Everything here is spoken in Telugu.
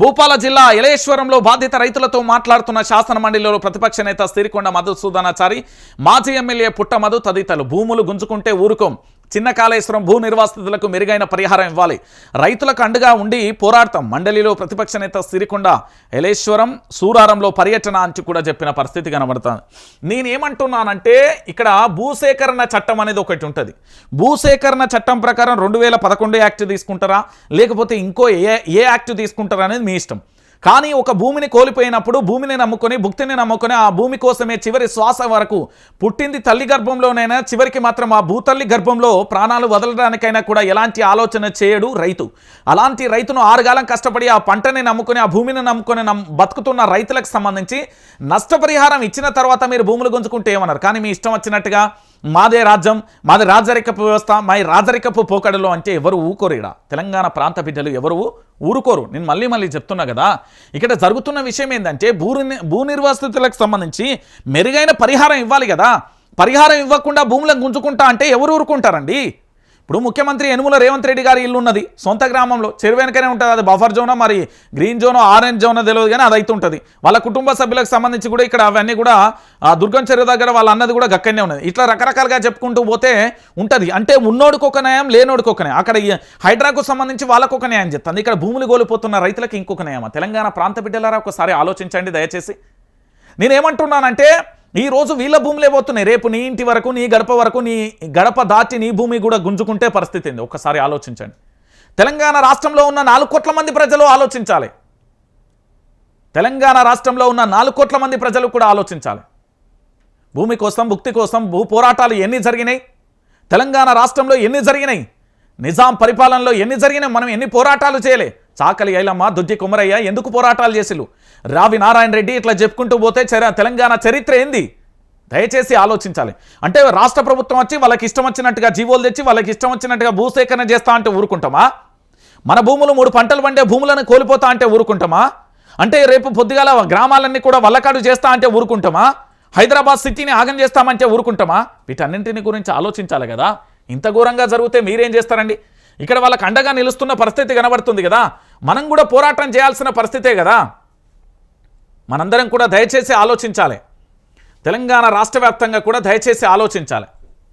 భూపాల జిల్లా ఎలేశ్వరంలో బాధిత రైతులతో మాట్లాడుతున్న శాసన మండలిలో ప్రతిపక్ష నేత సిరికొండ మధుసూదనాచారి మాజీ ఎమ్మెల్యే పుట్టమధు తదితరులు భూములు గుంజుకుంటే ఊరుకోం. చిన్న కాళేశ్వరం భూ నిర్వాసితులకు మెరుగైన పరిహారం ఇవ్వాలి. రైతులకు అండగా ఉండి పోరాడతాం. మండలిలో ప్రతిపక్ష నేత సిరికొండ ఎలేశ్వరం సూరారంలో పర్యటన అంచు కూడా చెప్పిన పరిస్థితి కనబడుతుంది. నేనేమంటున్నానంటే ఇక్కడ భూసేకరణ చట్టం అనేది ఒకటి ఉంటుంది. భూసేకరణ చట్టం ప్రకారం రెండు వేల పదకొండు యాక్ట్ తీసుకుంటారా? లేకపోతే ఇంకో ఏ ఏ యాక్ట్ తీసుకుంటారా అనేది మీ ఇష్టం. కానీ ఒక భూమిని కోల్పోయినప్పుడు భూమిని నమ్ముకొని భుక్తిని నమ్ముకొని ఆ భూమి కోసమే చివరి శ్వాస వరకు పుట్టింది తల్లి గర్భంలోనైనా చివరికి మాత్రం ఆ భూతల్లి గర్భంలో ప్రాణాలు వదలడానికైనా కూడా ఎలాంటి ఆలోచన చేయడు రైతు. అలాంటి రైతును ఆరుగాలం కష్టపడి ఆ పంటని నమ్ముకొని ఆ భూమిని నమ్ముకొని నమ్ బతుకుతున్న రైతులకు సంబంధించి నష్టపరిహారం ఇచ్చిన తర్వాత మీరు భూములు గుంజుకుంటే ఏమన్నారు? కానీ మీ ఇష్టం వచ్చినట్టుగా మాదే రాజ్యం మాది రాజరికపు వ్యవస్థ మా రాజరికపు పోకడలో అంటే ఎవరు ఇక్కడ తెలంగాణ ప్రాంత బిడ్డలు ఎవరు ఊరుకోరు? నేను మళ్ళీ మళ్ళీ చెప్తున్నా కదా ఇక్కడ జరుగుతున్న విషయం ఏంటంటే భూ భూ నిర్వాసితులకు సంబంధించి మెరుగైన పరిహారం ఇవ్వాలి కదా. పరిహారం ఇవ్వకుండా భూములను గుంజుకుంటా అంటే ఎవరు ఊరుకుంటారండి? ఇప్పుడు ముఖ్యమంత్రి యనుమల రేవంత్ రెడ్డి గారి ఇల్లు ఉన్నది. సొంత గ్రామంలో చెరువు వెనకనే ఉంటుంది. అది బఫర్ జోనో మరి? గ్రీన్ జోనో ఆరెంజ్ జోనో తెలియదు కానీ అది అయితే ఉంటుంది. వాళ్ళ కుటుంబ సభ్యులకు సంబంధించి కూడా ఇక్కడ అవన్నీ కూడా ఆ దుర్గం చెరువు దగ్గర వాళ్ళ అన్నది కూడా గక్కనే ఉన్నది. ఇట్లా రకరకాలుగా చెప్పుకుంటూ పోతే ఉంటుంది. అంటే ఉన్నోడికి ఒక న్యాయం లేనోడికి ఒక న్యాయం. అక్కడ హైడ్రాకు సంబంధించి వాళ్ళకు ఒక న్యాయం చెప్తుంది ఇక్కడ భూములు కోల్పోతున్న రైతులకు ఇంకొక న్యాయమా? తెలంగాణ ప్రాంత బిడ్డలారా? ఒకసారి ఆలోచించండి దయచేసి. నేనేమంటున్నానంటే ఈరోజు రోజు వీళ్ళ భూములే పోతున్నాయి. రేపు నీ ఇంటి వరకు నీ గడప వరకు నీ గడప దాటి నీ భూమి కూడా గుంజుకుంటే పరిస్థితి ఏంది? ఒక్కసారి ఆలోచించండి. తెలంగాణ రాష్ట్రంలో ఉన్న నాలుగు కోట్ల మంది ప్రజలు ఆలోచించాలి. తెలంగాణ రాష్ట్రంలో ఉన్న నాలుగు కోట్ల మంది ప్రజలు కూడా ఆలోచించాలి. భూమి కోసం భుక్తి కోసం భూ పోరాటాలు ఎన్ని జరిగినాయి? తెలంగాణ రాష్ట్రంలో ఎన్ని జరిగినాయి? నిజాం పరిపాలనలో ఎన్ని జరిగినాయి? మనం ఎన్ని పోరాటాలు చేయలే? చాకలి ఐలమ్మ దుద్ది కుమరయ్య ఎందుకు పోరాటాలు చేసిలు రావి నారాయణ రెడ్డి ఇట్లా చెప్పుకుంటూ పోతే చర- తెలంగాణ చరిత్ర ఏంది? దయచేసి ఆలోచించాలి. అంటే రాష్ట్ర ప్రభుత్వం వచ్చి వాళ్ళకి ఇష్టం వచ్చినట్టుగా జీవోలు తెచ్చి వాళ్ళకి ఇష్టం వచ్చినట్టుగా భూసేకరణ చేస్తా అంటే ఊరుకుంటామా? మన భూములు మూడు పంటలు పండే భూములను కోల్పోతా అంటే ఊరుకుంటామా? అంటే రేపు పొద్దుగాల గ్రామాలన్నీ కూడా వల్లకాడు చేస్తా అంటే ఊరుకుంటామా? హైదరాబాద్ సిటీని ఆగం చేస్తామంటే ఊరుకుంటామా? వీటన్నింటిని గురించి ఆలోచించాలి కదా. ఇంత ఘోరంగా జరిగితే మీరేం చేస్తారండి? ఇక్కడ వాళ్ళకి అండగా నిలుస్తున్న పరిస్థితి కనబడుతుంది కదా. మనం కూడా పోరాటం చేయాల్సిన పరిస్థితే కదా. మనందరం కూడా దయచేసి ఆలోచించాలి. తెలంగాణ రాష్ట్ర వ్యాప్తంగా కూడా దయచేసి ఆలోచించాలి.